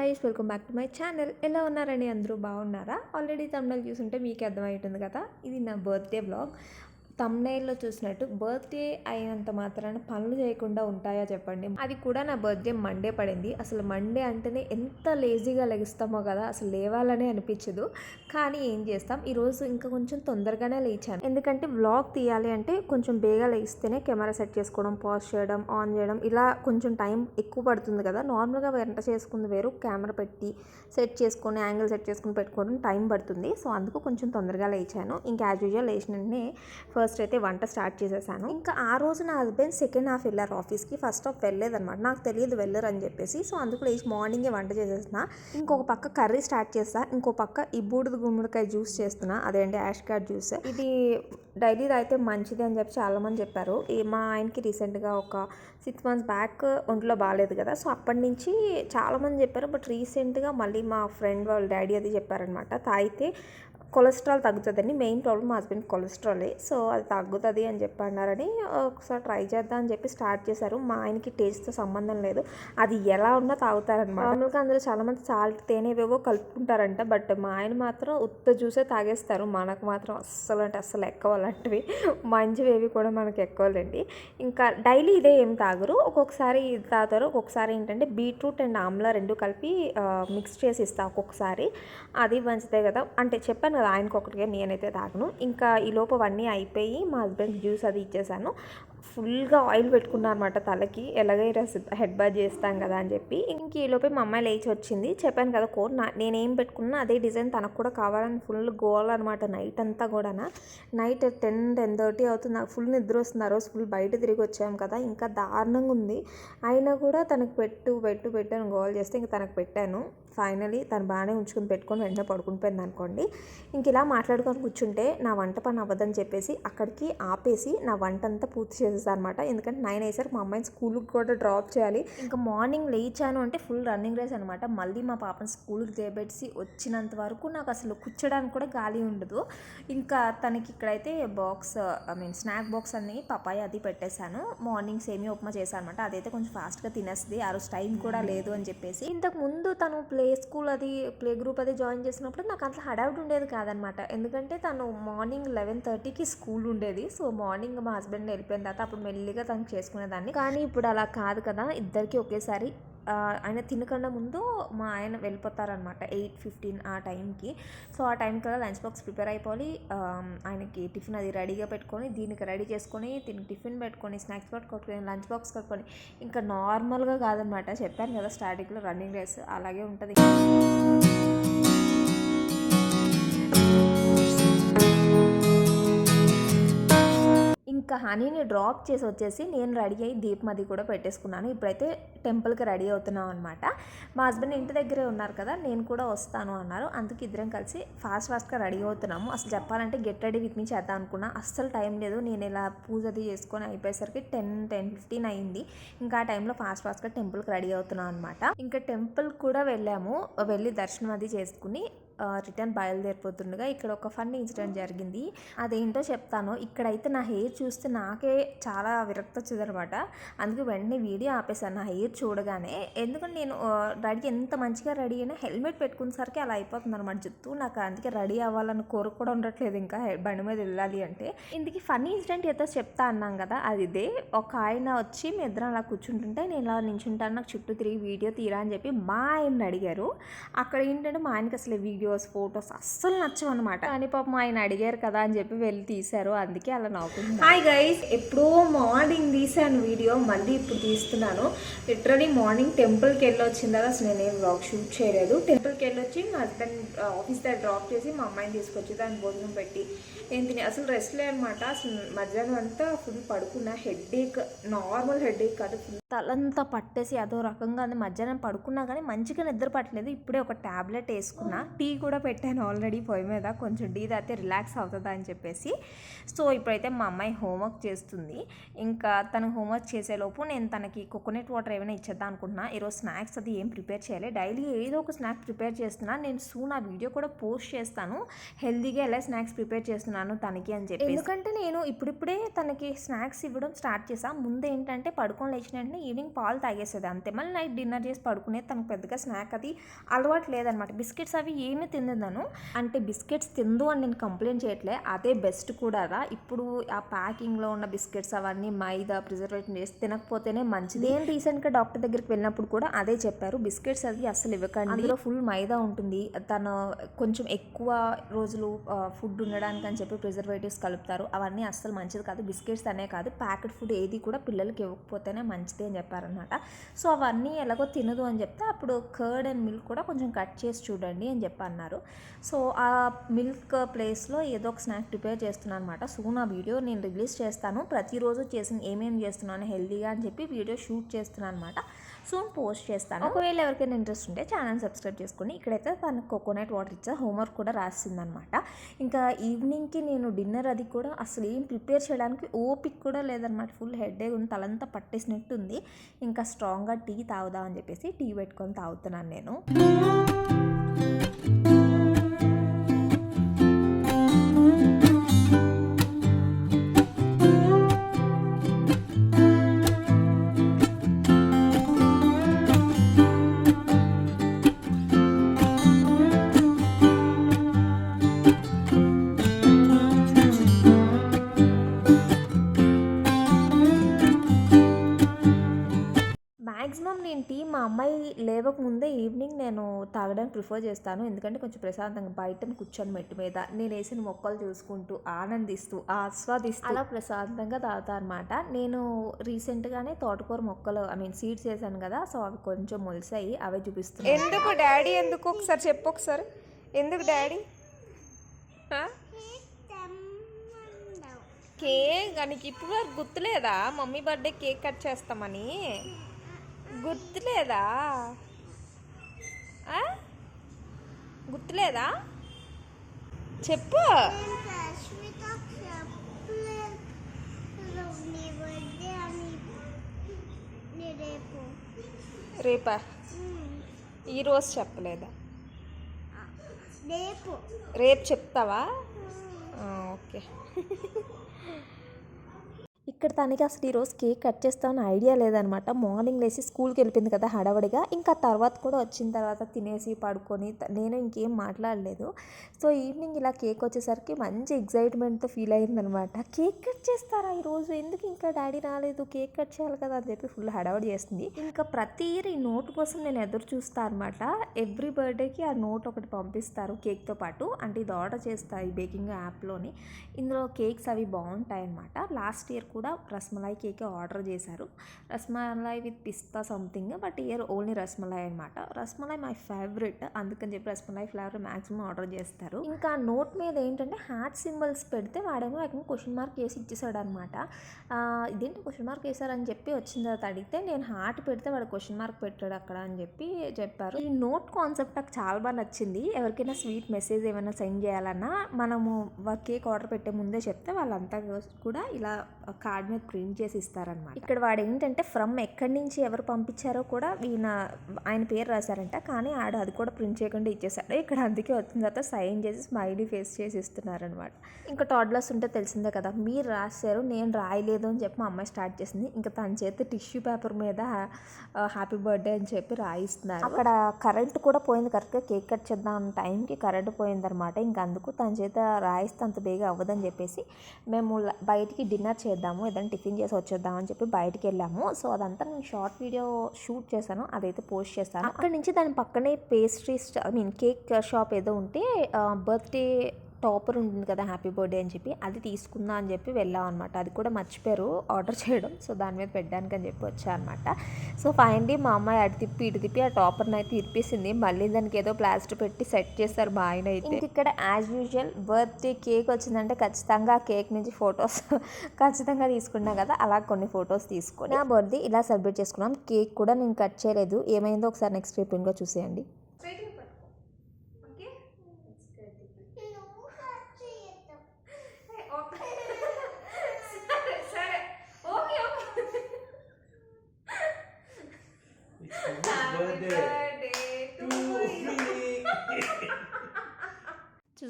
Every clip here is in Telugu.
Guys welcome back to my channel ఎలా ఉన్నారండి? అందరూ బాగున్నారా? ఆల్రెడీ తమిళ చూసుంటే మీకు అర్థమవుతుంది కదా? ఇది నా బర్త్డే బ్లాగ్ తమ్నైల్లో చూసినట్టు బర్త్డే అయినంత మాత్రాన పనులు చేయకుండా ఉంటాయా చెప్పండి. అది కూడా నా బర్త్డే మండే పడింది. అసలు మండే అంటేనే ఎంత లేజీగా లెగిస్తామో కదా అసలు లేవాలనే అనిపించదు. కానీ ఏం చేస్తాం? ఈరోజు ఇంకా కొంచెం తొందరగానే లేచాను. ఎందుకంటే వ్లాగ్ తీయాలి అంటే కొంచెం బేగా లేస్తేనే కెమెరా సెట్ చేసుకోవడం పాజ్ చేయడం ఆన్ చేయడం ఇలా కొంచెం టైం ఎక్కువ పడుతుంది కదా. నార్మల్గా వెంట చేసుకుంది వేరు కెమెరా పెట్టి సెట్ చేసుకొని యాంగిల్ సెట్ చేసుకుని పెట్టుకోవడం టైం పడుతుంది. సో అందుకు కొంచెం తొందరగా లేచాను. ఇంకా యాజ్ యూజువల్ లేచిన ఫస్ట్ ఫస్ట్ అయితే వంట స్టార్ట్ చేసేసాను. ఇంకా ఆ రోజు నా హస్బెండ్ సెకండ్ హాఫ్ వెళ్ళారు ఆఫీస్కి. ఫస్ట్ హాఫ్ వెళ్ళలేదన్నమాట. నాకు తెలియదు వెళ్ళరు అని చెప్పేసి. సో అందుకు లేచి మార్నింగే వంట చేసేసిన ఇంకొక పక్క కర్రీ స్టార్ట్ చేస్తా. ఇంకో పక్క ఈ బూడిద గుమ్మడికాయ జ్యూస్ చేస్తున్నా. అదేంటి యాష్ కార్డ్ జ్యూస్. ఇది డైలీ అయితే మంచిది అని చెప్పి చాలామంది చెప్పారు. మా ఆయనకి రీసెంట్గా ఒక సిక్స్ మంత్స్ బ్యాక్ ఒంట్లో బాగాలేదు కదా. సో అప్పటి నుంచి చాలామంది చెప్పారు. బట్ రీసెంట్గా మళ్ళీ మా ఫ్రెండ్ వాళ్ళ డాడీ అది చెప్పారనమాట తాగితే కొలెస్ట్రాల్ తగ్గుతుందండి. మెయిన్ ప్రాబ్లమ్ మా హస్బెండ్ కొలెస్ట్రాలే. సో అది తగ్గుతుంది అని చెప్పి అన్నారని ఒకసారి ట్రై చేద్దాం అని చెప్పి స్టార్ట్ చేశారు. మా ఆయనకి టేస్ట్తో సంబంధం లేదు. అది ఎలా ఉన్నా తాగుతారనమాట మామూలుగా అందులో చాలామంది సాల్ట్ తేనేవేవో కలుపుకుంటారంట. బట్ మా ఆయన మాత్రం ఉత్త జ్యూసే తాగేస్తారు. మనకు మాత్రం అస్సలు అంటే అస్సలు ఎక్కువ అలాంటివి. ఏవి కూడా మనకి ఎక్కువలేండి. ఇంకా డైలీ ఇదే ఏం తాగరు. ఒక్కొక్కసారి ఇది తాగుతారు. ఒక్కొక్కసారి ఏంటంటే బీట్రూట్ అండ్ ఆమ్లా రెండు కలిపి మిక్స్ చేసి ఇస్తా ఒక్కొక్కసారి. అది మంచిదే కదా. అంటే చెప్పాను ఆయనకు ఒకటిగా నేనైతే తాగను. ఇంకా ఈ లోపు అవన్నీ అయిపోయి మా హస్బెండ్ జ్యూస్ అది ఇచ్చేసాను. ఫుల్గా ఆయిల్ పెట్టుకున్నాను అనమాట తలకి ఎలాగైనా హెడ్ బాత్ చేస్తాం కదా అని చెప్పి. ఇంక ఈ లోపే మా అమ్మాయి లేచి వచ్చింది. చెప్పాను కదా కోర్ నా నేనేం పెట్టుకున్నా అదే డిజైన్ తనకు కూడా కావాలని ఫుల్ గోల్ అనమాట నైట్ అంతా కూడా నైట్ టెన్ టెన్ థర్టీ అవుతుంది. నాకు ఫుల్ నిద్ర వస్తుంది. ఆ రోజు ఫుల్ బయట తిరిగి వచ్చాము కదా. ఇంకా దారుణంగా ఉంది. అయినా కూడా తనకు పెట్టు పెట్టు పెట్టు అని గోల్ చేస్తే ఇంకా తనకు పెట్టాను. ఫైనలీ తను బాగానే ఉంచుకుని పెట్టుకొని వెంటనే పడుకునిపోయింది అనుకోండి. ఇంక ఇలా మాట్లాడుకొని కూర్చుంటే నా వంట పని అవ్వదని చెప్పేసి అక్కడికి ఆపేసి నా వంట అంతా పూర్తి చేసేసాను అనమాట ఎందుకంటే నైన్ అయ్యేసరికి మా అమ్మాయిని స్కూల్కి కూడా డ్రాప్ చేయాలి. ఇంకా మార్నింగ్ లేచాను అంటే ఫుల్ రన్నింగ్ రేస్ అనమాట మళ్ళీ మా పాపని స్కూల్కి చేపెట్టి వచ్చినంత వరకు నాకు అసలు కూర్చోడానికి కూడా గాలి ఉండదు. ఇంకా తనకి ఇక్కడైతే box I mean snack box అన్ని పపాయ అది పెట్టేశాను. మార్నింగ్ సేమి ఉప్మా చేశాను అనమాట అదైతే కొంచెం ఫాస్ట్గా తినేస్తుంది. ఆ రోజు టైం కూడా లేదు అని చెప్పేసి. ఇంతకు ముందు తను ప్లే స్కూల్ అది ప్లే గ్రూప్ అది జాయిన్ చేసినప్పుడు నాకు అంత హడావుడ్ ఉండేది కాదనమాట ఎందుకంటే తను మార్నింగ్ లెవెన్ థర్టీకి స్కూల్ ఉండేది. సో మార్నింగ్ మా హస్బెండ్ వెళ్ళిపోయిన తర్వాత అప్పుడు మెల్లిగా తను చేసుకునేదాన్ని. కానీ ఇప్పుడు అలా కాదు కదా ఇద్దరికి ఒకేసారి ఆయన తినకుండా ముందు మా ఆయన వెళ్ళిపోతారనమాట ఎయిట్ ఫిఫ్టీన్ ఆ టైంకి. సో ఆ టైం కల్లా లంచ్ బాక్స్ ప్రిపేర్ అయిపోవాలి. ఆయనకి టిఫిన్ అది రెడీగా పెట్టుకొని దీనికి రెడీ చేసుకొని దీనికి టిఫిన్ పెట్టుకొని స్నాక్స్ పట్టుకొని లంచ్ బాక్స్ కట్టుకొని ఇంకా నార్మల్గా కాదనమాట చెప్పాను కదా స్టార్టింగ్లో రన్నింగ్ రేస్ అలాగే ఉంటుంది. హనీని డ్రాప్ చేసి వచ్చేసి నేను రెడీ అయ్యి దీపమది అది కూడా పెట్టేసుకున్నాను. ఇప్పుడైతే టెంపుల్కి రెడీ అవుతున్నాం అనమాట మా హస్బెండ్ ఇంటి దగ్గరే ఉన్నారు కదా నేను కూడా వస్తాను అన్నారు. అందుకు ఇద్దరం కలిసి ఫాస్ట్ ఫాస్ట్గా రెడీ అవుతున్నాము. అసలు చెప్పాలంటే గెట్ రెడీ విత్ మీ చేద్దాం అనుకున్నా. అస్సలు టైం లేదు. నేను ఇలా పూజ అది చేసుకొని అయిపోయేసరికి టెన్ టెన్ ఫిఫ్టీన్ అయింది. ఇంకా ఆ టైంలో ఫాస్ట్ ఫాస్ట్గా టెంపుల్కి రెడీ అవుతున్నాం అనమాట ఇంకా టెంపుల్ కూడా వెళ్ళాము. వెళ్ళి దర్శనం అది చేసుకుని రిటర్న్ బయలుదేరిపోతుండగా ఇక్కడ ఒక ఫన్నీ ఇన్సిడెంట్ జరిగింది. అదేంటో చెప్తాను. ఇక్కడైతే నా హెయిర్ చూస్తే నాకే చాలా విరక్తి వచ్చిందనమాట అందుకే వెంటనే వీడియో ఆపేశాను. నా హెయిర్ చూడగానే ఎందుకంటే నేను రెడీ ఎంత మంచిగా రెడీ అయినా హెల్మెట్ పెట్టుకునేసరికి అలా అయిపోతుంది అనమాట జుత్తు. నాకు అందుకే రెడీ అవ్వాలని కోరిక కూడా ఉండట్లేదు ఇంకా బండి మీద వెళ్ళాలి అంటే. ఇందుకు ఫన్నీ ఇన్సిడెంట్ ఏదో చెప్తా అన్నాం కదా అది ఇదే. ఒక ఆయన వచ్చి మీ ఇద్దరం అలా కూర్చుంటుంటే నేను ఇలా నించుంటాను నాకు చుట్టూ తిరిగి వీడియో తీరా అని చెప్పి మా ఆయన్ని అడిగారు. అక్కడ ఏంటంటే మా ఆయనకి అసలు వీడియోస్ ఫొటోస్ అస్సలు నచ్చవు అనమాట కానీ పాపం ఆయన అడిగారు కదా అని చెప్పి వెళ్ళి తీశారు. అందుకే అలా నవ్వుకుంది హాయ్ గైస్ ఎప్పుడో మార్నింగ్ తీసాను వీడియో మళ్ళీ ఇప్పుడు తీస్తున్నాను. లిటరలీ మార్నింగ్ టెంపుల్కి వెళ్ళి వచ్చిన తర్వాత అసలు నేనేం వ్లాగ్ షూట్ చేయలేదు. టెంపుల్కి వెళ్ళి వచ్చి మా హస్బెండ్ ఆఫీస్ దగ్గర డ్రాప్ చేసి మా అమ్మాయిని తీసుకొచ్చి దాని భోజనం పెట్టి నేను తిని అసలు రెస్ట్లే అనమాట అసలు మధ్యాహ్నం అంతా ఫుల్ పడుకున్నా హెడ్ నార్మల్ హెడ్ కాదు ఫుల్ తలంతా పట్టేసి అదో రకంగా మధ్యాహ్నం పడుకున్నా కానీ మంచిగా నిద్ర పట్టలేదు. ఇప్పుడే ఒక ట్యాబ్లెట్ వేసుకున్నా. టీ కూడా పెట్టాను ఆల్రెడీ పొయ్యి మీద. కొంచెం టీ తాగితే రిలాక్స్ అవుతుందా అని చెప్పేసి. సో ఇప్పుడైతే మా అమ్మాయి హోంవర్క్ చేస్తుంది. ఇంకా తను హోంవర్క్ చేసేలోపు నేను తనకి కోకోనట్ వాటర్ ఏమైనా ఇచ్చేద్దాం అనుకుంటున్నా. ఈరోజు స్నాక్స్ అది ఏం ప్రిపేర్ చేయాలి. డైలీ ఏదో ఒక స్నాక్ ప్రిపేర్ చేస్తున్నా. నేను సూన్ ఆ వీడియో కూడా పోస్ట్ చేస్తాను. హెల్తీగా ఎలా స్నాక్స్ ప్రిపేర్ చేస్తున్నాను తనకి అని చెప్పి ఎందుకంటే నేను ఇప్పుడిప్పుడే తనకి స్నాక్స్ ఇవ్వడం స్టార్ట్ చేసా. ముందు ఏంటంటే పడుకొని లేచిన వెంటనే ఈవినింగ్ పాలు తాగేసేది అంతే. మళ్ళీ నైట్ డిన్నర్ చేసి పడుకునేది తనకు పెద్దగా స్నాక్ అది అలవాటు లేదనమాట. బిస్కెట్స్ అవి ఏమి తిందాను అంటే బిస్కెట్స్ తిందు అని నేను కంప్లైంట్ చేయట్లే. అదే బెస్ట్ కూడా రా. ఇప్పుడు ఆ ప్యాకింగ్లో ఉన్న బిస్కెట్స్ అవన్నీ మైదా ప్రిజర్వేటివ్ చేసి తినకపోతేనే మంచిది. నేను రీసెంట్గా డాక్టర్ దగ్గరికి వెళ్ళినప్పుడు కూడా అదే చెప్పారు. బిస్కెట్స్ అది అస్సలు ఇవ్వకండి. అందులో ఫుల్ మైదా ఉంటుంది. తను కొంచెం ఎక్కువ రోజులు ఫుడ్ ఉండడానికి అని చెప్పి ప్రిజర్వేటివ్స్ కలుపుతారు. అవన్నీ అస్సలు మంచిది కాదు. బిస్కెట్స్ అనే కాదు. ప్యాకెట్ ఫుడ్ ఏది కూడా పిల్లలకి ఇవ్వకపోతేనే మంచిది అని చెప్పారనమాట సో అవన్నీ ఎలాగో తినదు అని చెప్తే అప్పుడు కర్డ్ అండ్ మిల్క్ కూడా కొంచెం కట్ చేసి చూడండి అని చెప్పారు. అన్నారు. సో ఆ మిల్క్ ప్లేస్లో ఏదో ఒక స్నాక్ ప్రిపేర్ చేస్తున్నాను అనమాట సో నా వీడియో నేను రిలీజ్ చేస్తాను. ప్రతిరోజు చేసిన ఏమేమి చేస్తున్నాను హెల్దీగా అని చెప్పి వీడియో షూట్ చేస్తున్నాను అనమాట సూన్ పోస్ట్ చేస్తాను. ఒకవేళ ఎవరికైనా ఇంట్రెస్ట్ ఉంటే ఛానల్ సబ్స్క్రైబ్ చేసుకుని ఇక్కడైతే తనకు కోకోనట్ వాటర్ ఇచ్చా హోంవర్క్ కూడా రాసిందనమాట ఇంకా ఈవినింగ్కి నేను డిన్నర్ అది కూడా అసలు ఏం ప్రిపేర్ చేయడానికి ఓపిక కూడా లేదనమాట ఫుల్ హెడ్ ఉంది తలంతా పట్టేసినట్టు ఉంది ఇంకా స్ట్రాంగ్గా టీ తాగుదాం అని చెప్పేసి టీ పెట్టుకొని తాగుతున్నాను నేను. అమ్మాయి లేవక ముందే ఈవినింగ్ నేను తాగడానికి ప్రిఫర్ చేస్తాను. ఎందుకంటే కొంచెం ప్రశాంతంగా బయట కూర్చొని మెట్టు మీద నేను వేసిన మొక్కలు చూసుకుంటూ ఆనందిస్తూ ఆస్వాదిస్తూ అలా ప్రశాంతంగా తాగుతా అనమాట నేను రీసెంట్గానే తోటకూర మొక్కలు ఐ మీన్ సీడ్స్ వేసాను కదా సో అవి కొంచెం మొలిసాయి అవే చూపిస్తున్నాను. ఎందుకు డాడీ ఎందుకు? ఒకసారి చెప్పు ఒకసారి. ఎందుకు డాడీ? కేక్ నీకు ఇప్పుడు వరకు గుర్తులేదా? మమ్మీ బర్త్డే కేక్ కట్ చేస్తామని. గుర్తులేదా? గుర్తులేదా? చెప్పు. రేపు? రేపా ఈరోజు చెప్పలేదా? రేపు. రేపు చెప్తావా? ఓకే. ఇక్కడ తనకి అసలు ఈరోజు కేక్ కట్ చేస్తామని ఐడియా లేదనమాట. మార్నింగ్ లేచి స్కూల్కి వెళ్ళిపోయింది కదా హడవడిగా. ఇంకా తర్వాత కూడా వచ్చిన తర్వాత తినేసి పడుకొని నేను ఇంకేం మాట్లాడలేదు. సో ఈవినింగ్ ఇలా కేక్ వచ్చేసరికి మంచి ఎగ్జైట్మెంట్తో ఫీల్ అయిందనమాట. కేక్ కట్ చేస్తారా ఈరోజు ఎందుకు ఇంకా డాడీ రాలేదు? కేక్ కట్ చేయాలి కదా అని చెప్పి ఫుల్ హడవడి చేస్తుంది. ఇంకా ప్రతి ఇయర్ ఈ నోట్ కోసం నేను ఎదురు చూస్తా అనమాట. ఎవ్రీ బర్త్డేకి ఆ నోట్ ఒకటి పంపిస్తారు కేక్తో పాటు. అంటే ఇది ఆర్డర్ చేస్తా ఈ బేకింగ్ యాప్లోని. ఇందులో కేక్స్ అవి బాగుంటాయి అనమాట లాస్ట్ ఇయర్ కూడా రస్మలై కేక్ ఆర్డర్ చేశారు. Rasmalai with pista something but year only rasmalai అనమాట రస్మలై మై ఫేవరెట్ అందుకని చెప్పి రస్మలై ఫ్లేవర్ మాక్సిమం ఆర్డర్ చేస్తారు. ఇంకా నోట్ మీద ఏంటంటే హార్ట్ సింబల్స్ పెడితే వాడేమో అక్కడ క్వశ్చన్ మార్క్ వేసి ఇచ్చేసాడు అనమాట ఇదేంటి క్వశ్చన్ మార్క్ వేశారని చెప్పి వచ్చిన తర్వాత అడిగితే నేను హార్ట్ పెడితే వాడు క్వశ్చన్ మార్క్ పెట్టాడు అక్కడ అని చెప్పి చెప్పారు. ఈ నోట్ కాన్సెప్ట్ నాకు చాలా బాగా నచ్చింది. ఎవరికైనా స్వీట్ మెసేజ్ ఏమైనా సెండ్ చేయాలన్నా మనము కేక్ ఆర్డర్ పెట్టే ముందే చెప్తే వాళ్ళంతా కూడా ఇలా కార్డ్ మీద ప్రింట్ చేసి ఇస్తారనమాట ఇక్కడ వాడు ఏంటంటే ఫ్రమ్ ఎక్కడి నుంచి ఎవరు పంపించారో కూడా ఈయన ఆయన పేరు రాశారంట కానీ ఆడ అది కూడా ప్రింట్ చేయకుండా ఇచ్చేసాడు ఇక్కడ అందుకే వచ్చిన తర్వాత సైన్ చేసి స్మైలీ ఫేస్ చేసి ఇస్తున్నారనమాట ఇంకా టాడ్లర్స్ ఉంటే తెలిసిందే కదా మీరు రాశారు నేను రాయలేదు అని చెప్పి మా అమ్మాయి స్టార్ట్ చేసింది. ఇంకా తన చేతి టిష్యూ పేపర్ మీద హ్యాపీ బర్త్డే అని చెప్పి రాయిస్తున్నారు. అక్కడ కరెంట్ కూడా పోయింది కరెక్ట్గా కేక్ కట్ చేద్దాం టైంకి కరెంట్ పోయిందనమాట ఇంకా అందుకు తన చేత రాయిస్తే అంత బేగా అవ్వదని చెప్పేసి మేము బయటికి డిన్నర్ చేద్దాము ఏదైనా టిఫిన్ చేసి వచ్చేద్దాం అని చెప్పి బయటికి వెళ్ళాము. సో అదంతా నేను షార్ట్ వీడియో షూట్ చేశాను. అదైతే పోస్ట్ చేశాను అక్కడ నుంచి దాని పక్కనే pastry I mean cake shop ఏదో ఉంటే బర్త్డే టాపర్ ఉంటుంది కదా హ్యాపీ బర్త్డే అని చెప్పి అది తీసుకుందాం అని చెప్పి వెళ్ళాం అనమాట అది కూడా మర్చిపోయారు ఆర్డర్ చేయడం సో దాని మీద పెట్టడానికి అని చెప్పి వచ్చా అనమాట సో ఫైనలీ మా అమ్మాయి అటు తిప్పి ఇటు తిప్పి ఆ టాపర్ని అయితే ఇరిపేసింది. మళ్ళీ దానికి ఏదో ప్లాస్టర్ పెట్టి సెట్ చేస్తారు మా ఆయన అయితే. ఇంక ఇక్కడ యాజ్ యూజువల్ బర్త్డే కేక్ వచ్చిందంటే ఖచ్చితంగా ఆ కేక్ నుంచి ఫొటోస్ ఖచ్చితంగా తీసుకున్నాం కదా అలా కొన్ని ఫొటోస్ తీసుకొని. నా బర్త్డే ఇలా సెలబ్రేట్ చేసుకున్నాం. కేక్ కూడా నేను కట్ చేయలేదు. ఏమైందో ఒకసారి నెక్స్ట్ రిపీట్గా చూసేయండి.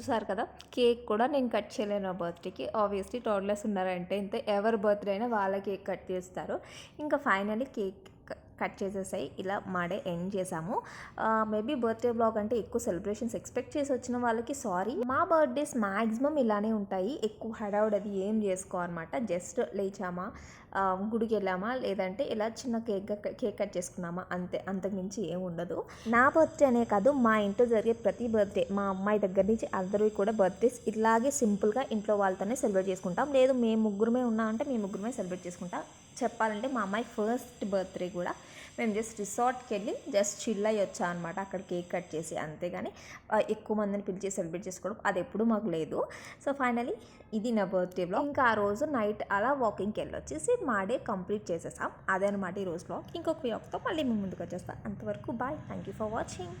చూసారు కదా కేక్ కూడా నేను కట్ చేయలేను నా బర్త్డేకి. ఆబ్వియస్లీ టోడ్లెస్ ఉన్నారంటే ఇంత. ఎవరి బర్త్డే అయినా వాళ్ళ కేక్ కట్ చేస్తారు. ఇంకా ఫైనల్లీ కేక్ కట్ చేసేసాయి. ఇలా మా డే ఎండ్ చేసాము మేబీ బర్త్డే బ్లాగ్ అంటే ఎక్కువ సెలబ్రేషన్స్ ఎక్స్పెక్ట్ చేసి వచ్చిన వాళ్ళకి సారీ. మా బర్త్డేస్ మ్యాక్సిమం ఇలానే ఉంటాయి. ఎక్కువ హడావుడి అది ఏం చేసుకో అనమాట జస్ట్ లేచామా? గుడికి వెళ్ళామా? లేదంటే ఇలా చిన్న కేక్ కేక్ కట్ చేసుకున్నామా? అంతే. అంతకుమించి ఏం ఉండదు. నా బర్త్డే అనే కాదు మా ఇంట్లో జరిగే ప్రతి బర్త్డే. మా అమ్మాయి దగ్గర నుంచి అందరివి కూడా బర్త్డేస్ ఇలాగే సింపుల్గా ఇంట్లో వాళ్ళతోనే సెలబ్రేట్ చేసుకుంటాం. లేదు మేము ముగ్గురమే ఉన్నా అంటే మేము ముగ్గురమే సెలబ్రేట్ చేసుకుంటాం. చెప్పాలంటే మా అమ్మాయి ఫస్ట్ బర్త్డే కూడా మేము జస్ట్ రిసార్ట్కి వెళ్ళి జస్ట్ చిల్ అయ్యి వచ్చాం అనమాట అక్కడ కేక్ కట్ చేసి అంతేగాని ఎక్కువ మందిని పిలిచి సెలబ్రేట్ చేసుకోవడం అది ఎప్పుడు మాకు లేదు. సో ఫైనలీ ఇది నా బర్త్డేలో ఇంకా ఆ రోజు నైట్ అలా వాకింగ్కి వెళ్ళొచ్చేసి మా డే కంప్లీట్ చేసేసాం. అదే అనమాట ఈ రోజులో ఇంకొక వ్లాగ్తో మళ్ళీ మేము ముందుకు వచ్చేస్తాం. అంతవరకు bye. Thank you for watching